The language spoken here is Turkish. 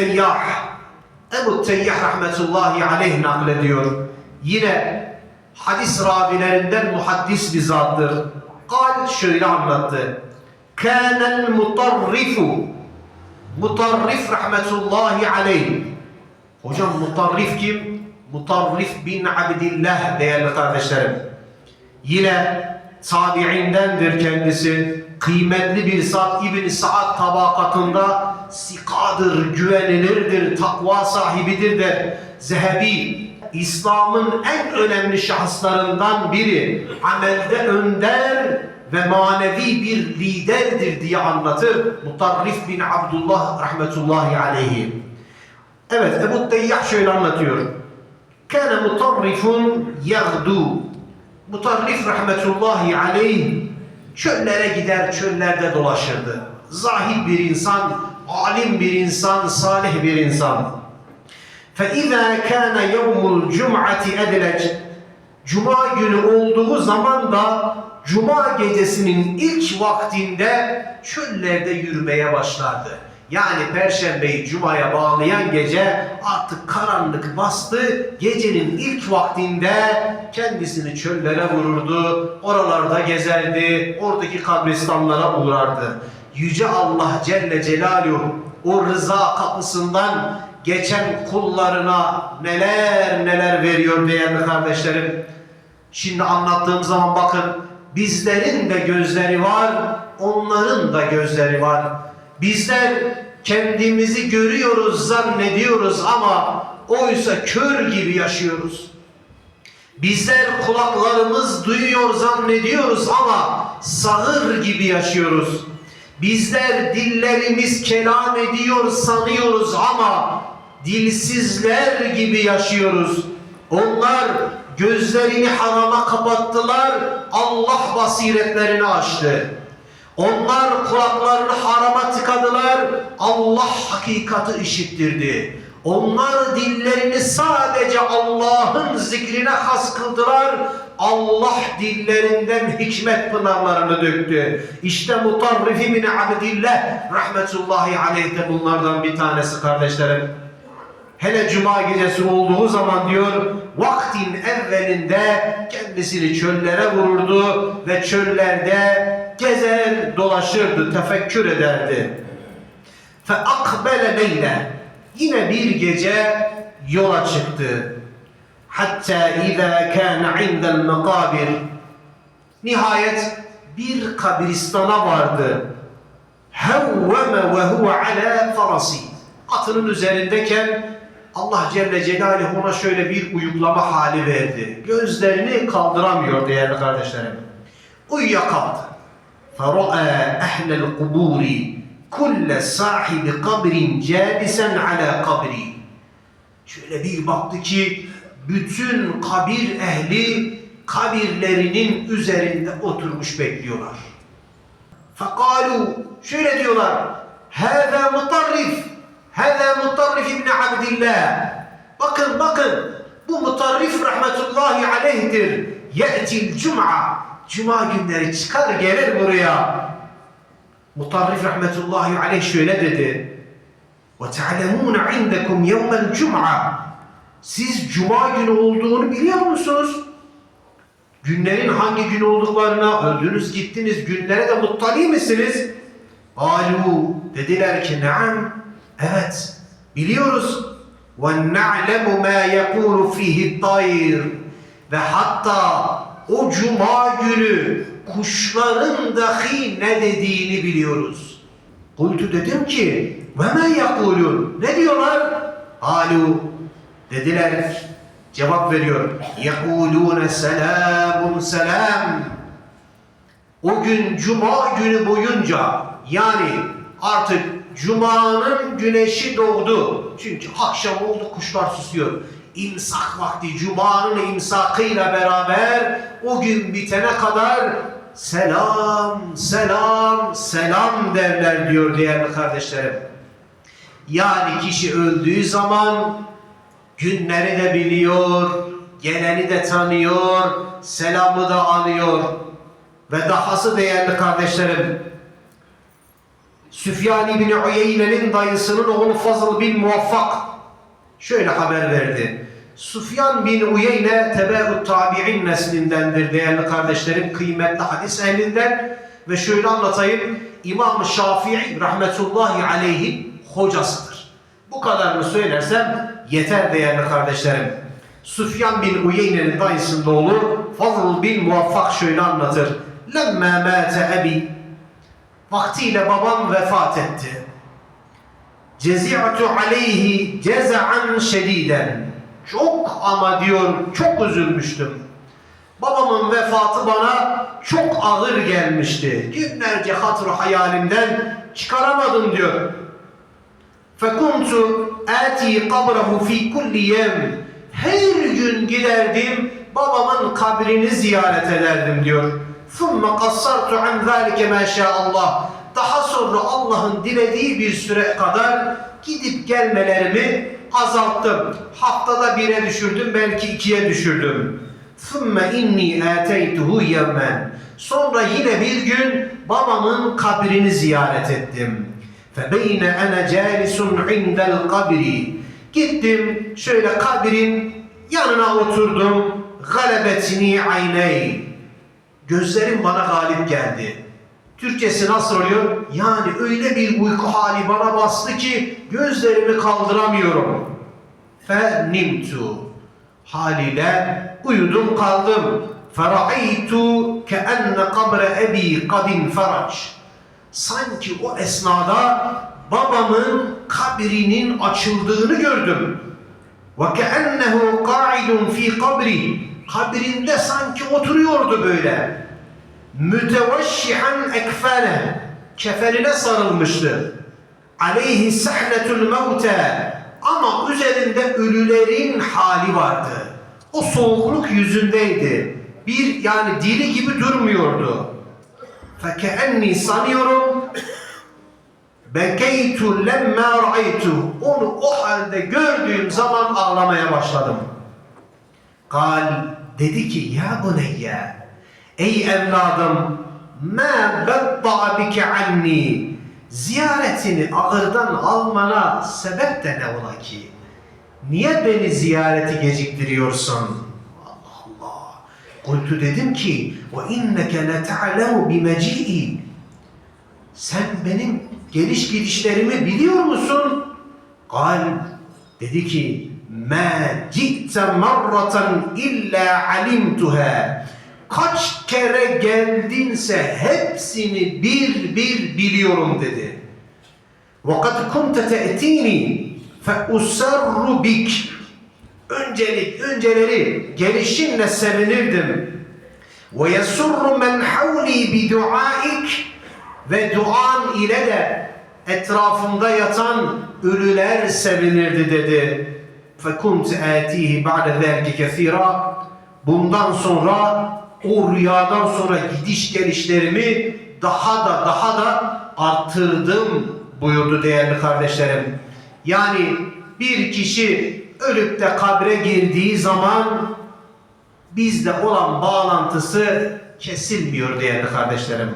Teyyah Ebu Teyyah rahmetullahi aleyh naklediyor. Yine hadis ravilerinden muhaddis bir zattır. Kal şöyle anlattı. Kânel mutarrifu Mutarrif rahmetullahi aleyh. Hocam mutarrif kim? Mutarrif bin Abdillah değerli kardeşlerim. Yine tabi'indendir kendisi. Kıymetli bir zat İbn Sa'd tabakatında sikadır, güvenilirdir, takva sahibidir der. Zehebi İslam'ın en önemli şahıslarından biri. Amelde önder ve manevi bir liderdir diye anlatır. Mutarrif bin Abdullah rahmetullahi aleyhi. Evet Ebu Teyyah şöyle anlatıyor. Kâne mutarrifun yagdu. Mutarrif rahmetullahi aleyh çöllere gider çöllerde dolaşırdı Zahid bir insan, alim bir insan, salih bir insan. فَاِذَا كَانَ يَوْمُ الْجُمْعَةِ اَدْلَجْ Cuma günü olduğu zaman da Cuma gecesinin ilk vaktinde çöllerde yürümeye başlardı. Yani Perşembeyi Cuma'ya bağlayan gece artık karanlık bastı. Gecenin ilk vaktinde kendisini çöllere vururdu. Oralarda gezerdi. Oradaki kabristanlara uğrardı. Yüce Allah Celle Celaluhu o rıza kapısından geçen kullarına neler neler veriyor değerli kardeşlerim. Şimdi anlattığım zaman bakın bizlerin de gözleri var, onların da gözleri var. Bizler kendimizi görüyoruz, zannediyoruz ama oysa kör gibi yaşıyoruz. Bizler kulaklarımız duyuyor zannediyoruz ama sağır gibi yaşıyoruz. Bizler dillerimiz kelam ediyor sanıyoruz ama dilsizler gibi yaşıyoruz. Onlar gözlerini harama kapattılar, Allah basiretlerini açtı. Onlar kulaklarını harama tıkadılar, Allah hakikati işittirdi. Onlar dillerini sadece Allah'ın zikrine has kıldılar. Allah dillerinden hikmet pınarlarını döktü. İşte Mutarrifi bin Abdillah rahmetullahi aleyh de bunlardan bir tanesi kardeşlerim. Hele cuma gecesi olduğu zaman diyor vaktin evvelinde kendisini çöllere vururdu ve çöllerde gezer dolaşırdı, tefekkür ederdi. Fe akbele leyle yine bir gece yola çıktı. Hatta izâ kâne indel mekâbir Nihayet bir kabristana vardı. Hevveme ve huve alâ farasi Atının üzerindeyken Allah Celle Celaluhu ona şöyle bir uyuklama hali verdi. Gözlerini kaldıramıyor değerli kardeşlerim. Uyuyakaldı. فَرَأَى أَهْلَ الْقُبُورِ kulle sahibi kabrin cəlisen ala kabri. Şöyle bir baktı ki bütün kabir ehli kabirlerinin üzerinde oturmuş bekliyorlar. Fakalu şöyle diyorlar. Hâzâ mutarrif. Hâzâ mutarrif ibn abdillah. Bakın bakın bu mutarrif rahmetullahi aleyhtir. Ye'til cuma. Cuma günleri çıkar gelir buraya. Mutarrif rahmetullahi aleyh şöyle dedi. وَتَعْلَمُونَ عِنْدَكُمْ يَوْمَ الْجُمْعَةِ Siz cuma günü olduğunu biliyor musunuz? Günlerin hangi gün olduklarına öldünüz gittiniz günlere de muttali misiniz? Alu dediler ki naam evet biliyoruz ve na'lemu ma yekulu fihi tayr ve hatta o cuma günü kuşların dahi ne dediğini biliyoruz. Kultu dedim ki ve men yakulun ne diyorlar? Alu dediler cevap veriyor. Yekulune selamun selam. O gün cuma günü boyunca yani artık cumanın güneşi doğdu. Çünkü akşam oldu kuşlar susuyor. İmsak vakti cumanın imsakıyla beraber o gün bitene kadar selam selam selam derler diyor değerli kardeşlerim. Yani kişi öldüğü zaman günleri de biliyor, geleni de tanıyor, selamı da alıyor. Ve dahası değerli kardeşlerim, Süfyan İbni Uyeyne'nin dayısının oğlu Fazıl bin Muvaffak şöyle haber verdi. Süfyan bin Uyeyne tebe tabi'in neslindendir değerli kardeşlerim, kıymetli hadis ehlinden ve şöyle anlatayım. İmam Şafii rahmetullahi aleyhi hocasıdır. Bu kadarını söylersem yeter değerli kardeşlerim. Süfyan bin Uyeyne'nin dayısının oğlu Fazıl bin Muvaffak şöyle anlatır. Lemme mâte ebi Vaktiyle babam vefat etti. Cezi'tu aleyhi ceza'an şediden. Çok ama diyor çok üzülmüştüm. Babamın vefatı bana çok ağır gelmişti. Günlerce hatır hayalimden çıkaramadım diyor. Fekuntu ati kabrahu fi kulli yem. Her gün giderdim babamın kabrini ziyaret ederdim diyor. ثُمَّ قَصَّرْتُ عَنْ ذَٰلِكَ مَا شَاءَ اللّٰهِ Daha sonra Allah'ın dilediği bir süre kadar gidip gelmelerimi azalttım. Haftada bire düşürdüm, belki ikiye düşürdüm. ثُمَّ اِنِّي آتَيْتُهُ يَوْمًا Sonra yine bir gün babamın kabrini ziyaret ettim. فَبَيْنَ أَنَا جَالِسٌ عِنْدَ الْقَبْرِ Gittim şöyle kabrin yanına oturdum. غَلَبَتْنِي عَيْنَيْ Gözlerim bana galip geldi. Türkçesi nasıl oluyor? Yani öyle bir uyku hali bana bastı ki gözlerimi kaldıramıyorum. Fenimtu. Haliyle uyudum kaldım. Fera'aytu keenne kabre ebi kadin feraç. Sanki o esnada babamın kabrinin açıldığını gördüm. Ve keennehu qa'idun fi kabri. Kabrinde sanki oturuyordu böyle. Müteveşşihan ekfane. Kefenine sarılmıştı. Aleyhi sahnetul mevte. Ama üzerinde ölülerin hali vardı. O soğukluk yüzündeydi. Bir yani dili gibi durmuyordu. Fekeenni sanıyorum Bekeytu lemma ra'aytu. Onu o halde gördüğüm zaman ağlamaya başladım. Kal dedi ki ya buneyye ey evladım ma bedda'a bike anni ziyaretini ağırdan almana sebep de ne ola ki? Niye beni ziyareti geciktiriyorsun? Allah Allah. Kultu dedim ki ve inneke le ta'lemu bimeci'i sen benim geliş gidişlerimi biliyor musun? Kal dedi ki ma ci'te marratan illa alimtuha kaç kere geldinse hepsini bir bir biliyorum dedi. Ve kad kunte te'tini fe usarru bik öncelik önceleri gelişinle sevinirdim. Ve yesurru men havli bi duaik ve duan ile de etrafımda yatan ölüler sevinirdi dedi. فَكُنْتِ آتِيهِ بَعْدَ ذَلْكِ كَثِيرًا Bundan sonra o rüyadan sonra gidiş gelişlerimi daha da daha da arttırdım buyurdu değerli kardeşlerim. Yani bir kişi ölüp de kabre girdiği zaman bizde olan bağlantısı kesilmiyor değerli kardeşlerim.